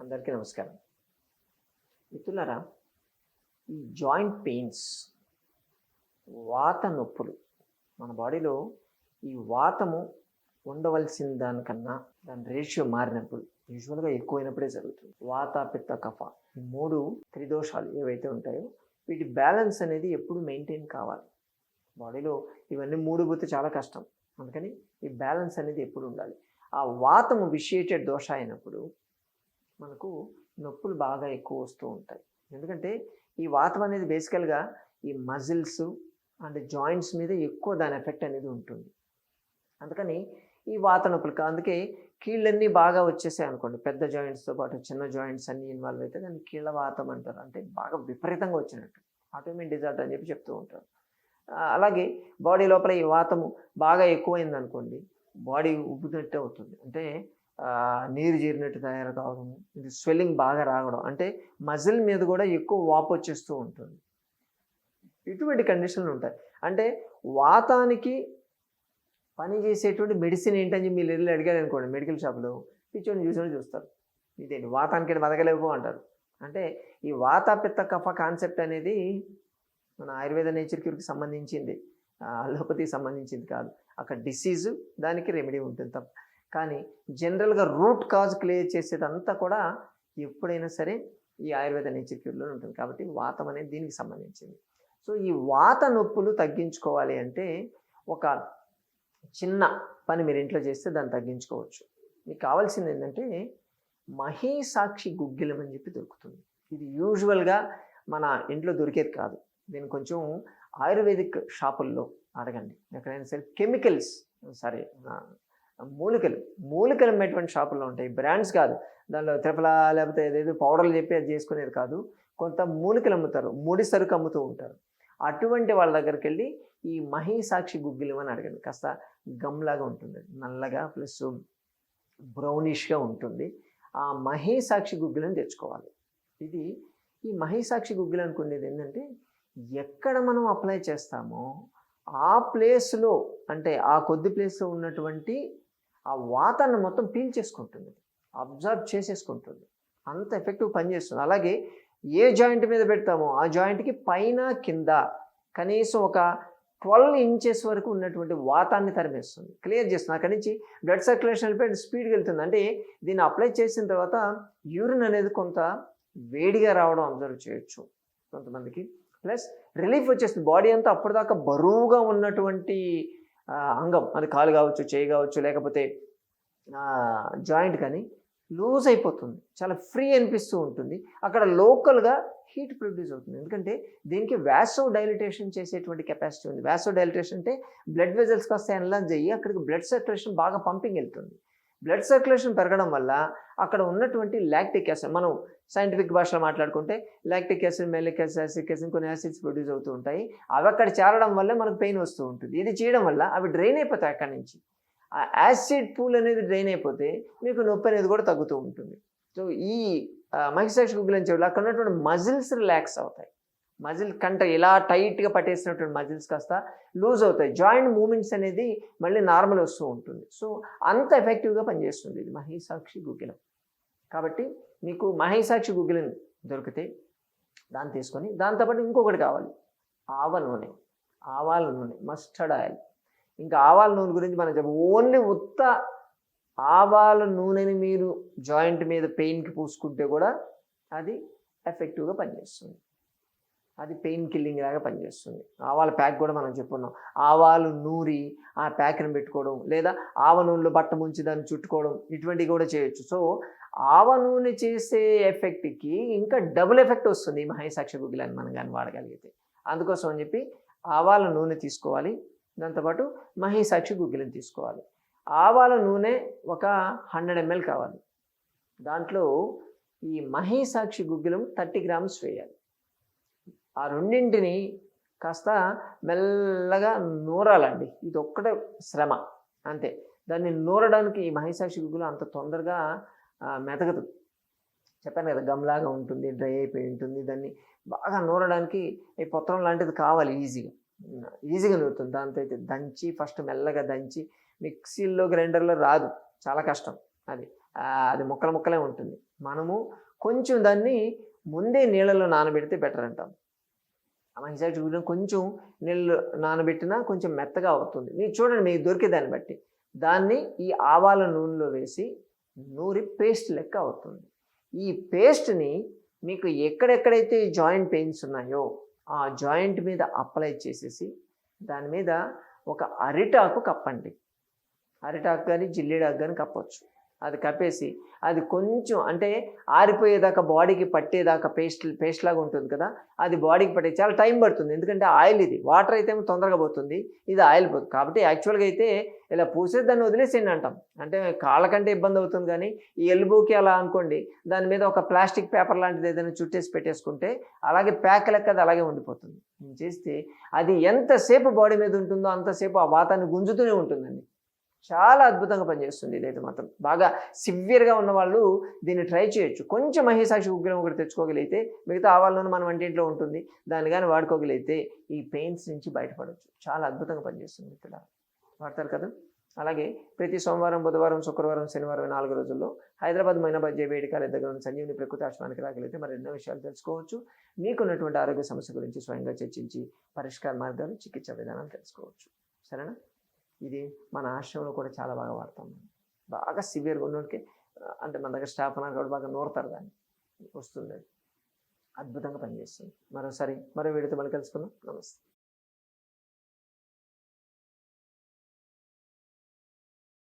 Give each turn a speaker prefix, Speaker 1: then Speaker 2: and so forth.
Speaker 1: అందరికీ నమస్కారం. మిత్రులారా ఈ జాయింట్ పెయిన్స్ వాత నొప్పులు మన బాడీలో ఈ వాతము ఉండవలసిన దానికన్నా దాని రేషియో మారినప్పుడు యూజువల్గా ఎక్కువైనప్పుడే జరుగుతుంది. వాత పిత్త కఫ ఈ మూడు త్రిదోషాలు ఏవైతే ఉంటాయో వీటి బ్యాలెన్స్ అనేది ఎప్పుడు మెయింటైన్ కావాలి. బాడీలో ఇవన్నీ మూడు పోతే చాలా కష్టం. అందుకని ఈ బ్యాలెన్స్ అనేది ఎప్పుడు ఉండాలి. ఆ వాతము విషియేటెడ్ దోష అయినప్పుడు మనకు నొప్పులు బాగా ఎక్కువ వస్తూ ఉంటాయి. ఎందుకంటే ఈ వాతం అనేది బేసికల్గా ఈ మజిల్స్ అండ్ జాయింట్స్ మీద ఎక్కువ దాని ఎఫెక్ట్ అనేది ఉంటుంది. అందుకని ఈ వాత నొప్పులు అందుకే కీళ్ళన్నీ బాగా వచ్చేసాయి అనుకోండి. పెద్ద జాయింట్స్తో పాటు చిన్న జాయింట్స్ అన్నీ ఇన్వాల్వ్ అయితే దాన్ని కీళ్ళ వాతం అంటారు. అంటే బాగా విపరీతంగా వచ్చినట్టు. ఆటోమేటిక్ డిజార్డర్ అని చెప్పి చెప్తూ ఉంటారు. అలాగే బాడీ లోపల ఈ వాతము బాగా ఎక్కువైంది అనుకోండి బాడీ ఉబ్బుతున్నట్టే అవుతుంది. అంటే నీరు జీరినట్టు తయారు కావడం ఇది స్వెల్లింగ్ బాగా రావడం అంటే మజిల్ మీద కూడా ఎక్కువ వాపు వచ్చేస్తూ ఉంటుంది. ఇటువంటి కండిషన్లు ఉంటాయి. అంటే వాతానికి పనిచేసేటువంటి మెడిసిన్ ఏంటని చెప్పి మీరు వెళ్ళి అడిగారు అనుకోండి మెడికల్ షాప్లో పిచ్చోని చూసి చూస్తారు. ఇదేంటి వాతానికి బతకలేవు అంటారు. అంటే ఈ వాత పిత్త కఫ కాన్సెప్ట్ అనేది మన ఆయుర్వేద నేచర్ క్యూర్కి సంబంధించింది. అలోపతికి సంబంధించింది కాదు. అక్కడ డిసీజు దానికి రెమెడీ ఉంటుంది తప్ప. కానీ జనరల్గా రూట్ కాజ్ క్లియర్ చేసేదంతా కూడా ఎప్పుడైనా సరే ఈ ఆయుర్వేద నేచర్ క్యూర్లో ఉంటుంది. కాబట్టి వాతం అనేది దీనికి సంబంధించింది. సో ఈ వాత నొప్పులు తగ్గించుకోవాలి అంటే ఒక చిన్న పని మీరు ఇంట్లో చేస్తే దాన్ని తగ్గించుకోవచ్చు. మీకు కావాల్సింది ఏంటంటే మహీసాక్షి గుగ్గిలం అని చెప్పి దొరుకుతుంది. ఇది యూజువల్గా మన ఇంట్లో దొరికేది కాదు. నేను కొంచెం ఆయుర్వేదిక్ షాపుల్లో అడగండి. ఎక్కడైనా సరే కెమికల్స్ సరే మూలికలు మూలికలు అమ్మేటువంటి షాపుల్లో ఉంటాయి. బ్రాండ్స్ కాదు. దానిలో త్రిఫల లేకపోతే ఏదేదో పౌడర్లు చెప్పి అది చేసుకునేది కాదు. కొంత మూలికలు అమ్ముతారు. ముడి సరుకు అమ్ముతూ ఉంటారు. అటువంటి వాళ్ళ దగ్గరికి వెళ్ళి ఈ మహీసాక్షి గుగ్గిలు అని అడగండి. కాస్త గమ్లాగా ఉంటుంది. నల్లగా ప్లస్ బ్రౌనిష్గా ఉంటుంది. ఆ మహీసాక్షి గుగ్గిలను తెచ్చుకోవాలి. ఇది ఈ మహీసాక్షి గుగ్గిలు అనుకునేది ఏంటంటే ఎక్కడ మనం అప్లై చేస్తామో ఆ ప్లేస్లో అంటే ఆ కొద్ది ప్లేస్లో ఉన్నటువంటి ఆ వాతాన్ని మొత్తం పీల్ చేసుకుంటుంది. అబ్జర్వ్ చేసేసుకుంటుంది. అంత ఎఫెక్టివ్ పనిచేస్తుంది అలాగే ఏ జాయింట్ మీద పెడతామో ఆ జాయింట్కి పైన కింద కనీసం ఒక ట్వెల్వ్ ఇంచెస్ వరకు ఉన్నటువంటి వాతాన్ని తరిమేస్తుంది. క్లియర్ చేస్తుంది అక్కడి నుంచి బ్లడ్ సర్క్యులేషన్ వెళ్ళిపోయి స్పీడ్గా వెళ్తుంది. అంటే దీన్ని అప్లై చేసిన తర్వాత యూరిన్ అనేది కొంత వేడిగా రావడం అబ్జర్వ్ చేయొచ్చు కొంతమందికి. ప్లస్ రిలీఫ్ వచ్చేస్తుంది. బాడీ అంతా అప్పటిదాకా బరువుగా ఉన్నటువంటి అంగం. అది కాలు కావచ్చు చేయి కావచ్చు లేకపోతే జాయింట్ కానీ లూజ్ అయిపోతుంది. చాలా ఫ్రీ అనిపిస్తూ ఉంటుంది. అక్కడ లోకల్గా హీట్ ప్రొడ్యూస్ అవుతుంది. ఎందుకంటే దీనికి వ్యాసో డైలిటేషన్ చేసేటువంటి కెపాసిటీ ఉంది. వ్యాసో డైలిటేషన్ అంటే బ్లడ్ వెజల్స్ కాస్త ఎన్లాజ్ అయ్యి అక్కడికి బ్లడ్ సర్క్యులేషన్ బాగా పంపింగ్ వెళ్తుంది. బ్లడ్ సర్క్యులేషన్ పెరగడం వల్ల అక్కడ ఉన్నటువంటి లాక్టిక్ యాసిడ్ మనం సైంటిఫిక్ భాషలో మాట్లాడుకుంటే lactic acid malic acid acid acid కొన్ని యాసిడ్స్ ప్రొడ్యూస్ అవుతూ ఉంటాయి. అవి అక్కడ చేరడం వల్ల మనకు పెయిన్ వస్తూ ఉంటుంది. ఇది చేయడం వల్ల అవి డ్రైన్ అయిపోతాయి అక్కడి నుంచి. ఆ యాసిడ్ పూల్ అనేది డ్రైన్ అయిపోతే మీకు నొప్పి అనేది కూడా తగ్గుతూ ఉంటుంది. సో ఈ మహిసాక్షి గుగ్గులని చెవులు అక్కడ ఉన్నటువంటి మజిల్స్ రిలాక్స్ అవుతాయి. మజిల్ కంట ఇలా టైట్గా పట్టేసినటువంటి మజిల్స్ కాస్త లూజ్ అవుతాయి. జాయింట్ మూమెంట్స్ అనేది మళ్ళీ నార్మల్ వస్తూ ఉంటుంది. సో అంత ఎఫెక్టివ్గా పనిచేస్తుంది ఇది మహిసాక్షి గుగ్గిలం. కాబట్టి మీకు మహిసాక్షి గుగ్గిలం దొరికితే దాన్ని తీసుకొని దాంతోపాటు ఇంకొకటి కావాలి. ఆవ నూనె. ఆవాల నూనె మస్టర్డ్ ఆయిల్. ఇంకా ఆవాల నూనె గురించి మనం చెప్ప ఓన్లీ ఉత్త ఆవాల నూనెని మీరు జాయింట్ మీద పెయిన్కి పూసుకుంటే కూడా అది ఎఫెక్టివ్గా పనిచేస్తుంది. అది పెయిన్ కిల్లింగ్ లాగా పనిచేస్తుంది. ఆవాల ప్యాక్ కూడా మనం చెప్పుకున్నాం. ఆవాలు నూరి ఆ ప్యాక్ని పెట్టుకోవడం లేదా ఆవ నూనెలో బట్ట ముంచి దాన్ని చుట్టుకోవడం ఇటువంటివి కూడా చేయొచ్చు. సో ఆవ నూనె చేసే ఎఫెక్ట్కి ఇంకా డబుల్ ఎఫెక్ట్ వస్తుంది ఈ మహేసాక్ష గుగ్గిలని మనం కానీ వాడగలిగితే. అందుకోసం అని చెప్పి ఆవాల నూనె తీసుకోవాలి. దాంతోపాటు మహేసాక్షి గుగ్గులను తీసుకోవాలి. ఆవాల నూనె ఒక హండ్రెడ్ ఎంఎల్ కావాలి. దాంట్లో ఈ మహేసాక్షి గుగ్గిలం థర్టీ గ్రామ్స్ వేయాలి. ఆ రెండింటిని కాస్త మెల్లగా నూరాలండి. ఇది ఒక్కటే శ్రమ. అంతే. దాన్ని నూరడానికి ఈ మహేసాక్షి గుగ్గులు అంత తొందరగా మెతకదు చెప్పాను కదా గమ్లాగా ఉంటుంది డ్రై అయిపోయి ఉంటుంది. దాన్ని బాగా నూరడానికి ఈ పొత్రం లాంటిది కావాలి ఈజీగా. ఈజీగా నూరుతుంది. దాంతో అయితే దంచి ఫస్ట్ మెల్లగా దంచి మిక్సీల్లో గ్రైండర్లో రాదు. చాలా కష్టం అది. అది ముక్కల ముక్కలే ఉంటుంది. మనము కొంచెం దాన్ని ముందే నీళ్ళలో నానబెడితే బెటర్ అంటాం. మహిళ కొంచెం నీళ్ళు నానబెట్టినా కొంచెం మెత్తగా అవుతుంది. మీరు చూడండి మీకు దొరికే దాన్ని బట్టి. దాన్ని ఈ ఆవాల నూనెలో వేసి నూరి పేస్ట్ లెక్క అవుతుంది. ఈ పేస్ట్ని మీకు ఎక్కడెక్కడైతే జాయింట్ పెయిన్స్ ఉన్నాయో ఆ జాయింట్ మీద అప్లై చేసేసి దాని మీద ఒక అరిటాకు కప్పండి. అరిటాకు కానీ జిల్లేడాకు కానీ కప్పొచ్చు. అది కప్పేసి అది కొంచెం అంటే ఆరిపోయేదాకా బాడీకి పట్టేదాకా పేస్ట్ పేస్ట్ లాగా ఉంటుంది కదా అది బాడీకి పట్టే చాలా టైం పడుతుంది. ఎందుకంటే ఆయిల్ ఇది వాటర్ అయితే ఏమో తొందరగా పోతుంది ఇది ఆయిల్ పోతుంది. కాబట్టి యాక్చువల్గా అయితే ఇలా పూసేది దాన్ని వదిలేసేయండి అంటాం. అంటే కాళ్ళకంటే ఇబ్బంది అవుతుంది కానీ ఈ ఎల్బోకి అలా అనుకోండి దాని మీద ఒక ప్లాస్టిక్ పేపర్ లాంటిది ఏదైనా చుట్టేసి పెట్టేసుకుంటే అలాగే ప్యాక్ లెక్క అది అలాగే ఉండిపోతుంది. చేస్తే అది ఎంతసేపు బాడీ మీద ఉంటుందో అంతసేపు ఆ వాతాన్ని గుంజుతూనే ఉంటుందండి. చాలా అద్భుతంగా పనిచేస్తుంది ఇదైతే మాత్రం. బాగా సివియర్గా ఉన్న వాళ్ళు దీన్ని ట్రై చేయొచ్చు. కొంచెం మహేసాక్షి ఉగ్రం ఒకటి తెచ్చుకోగలిగితే మిగతా ఆవాల్లోనూ మన వంటింట్లో ఉంటుంది. దాన్ని కానీ వాడుకోగలిగితే ఈ పెయిన్స్ నుంచి బయటపడవచ్చు చాలా అద్భుతంగా పనిచేస్తుంది ఇక్కడ వాడతారు కదా. అలాగే ప్రతి సోమవారం బుధవారం శుక్రవారం శనివారం నాలుగు రోజుల్లో హైదరాబాద్ మైనాబాద్ జే వేడికాల దగ్గర ఉన్న సంజీవిని ప్రకృతి ఆశ్రమానికి రాగలిగితే మరి ఎన్నో విషయాలు తెలుసుకోవచ్చు. మీకున్నటువంటి ఆరోగ్య సమస్య గురించి స్వయంగా చర్చించి పరిష్కార మార్గాలు చికిత్స విధానాలు తెలుసుకోవచ్చు. సరేనా? ఇది మన ఆశ్రమంలో కూడా చాలా బాగా వాడతాం బాగా సివియర్గా ఉన్నోడికి అంటే మన దగ్గర స్టాఫ్ అన్నారు కూడా బాగా నోరుతారు దాన్ని. వస్తుంది అద్భుతంగా పనిచేస్తుంది. మరోసారి మరో వీడితో మళ్ళీ కలుసుకుందాం. నమస్తే.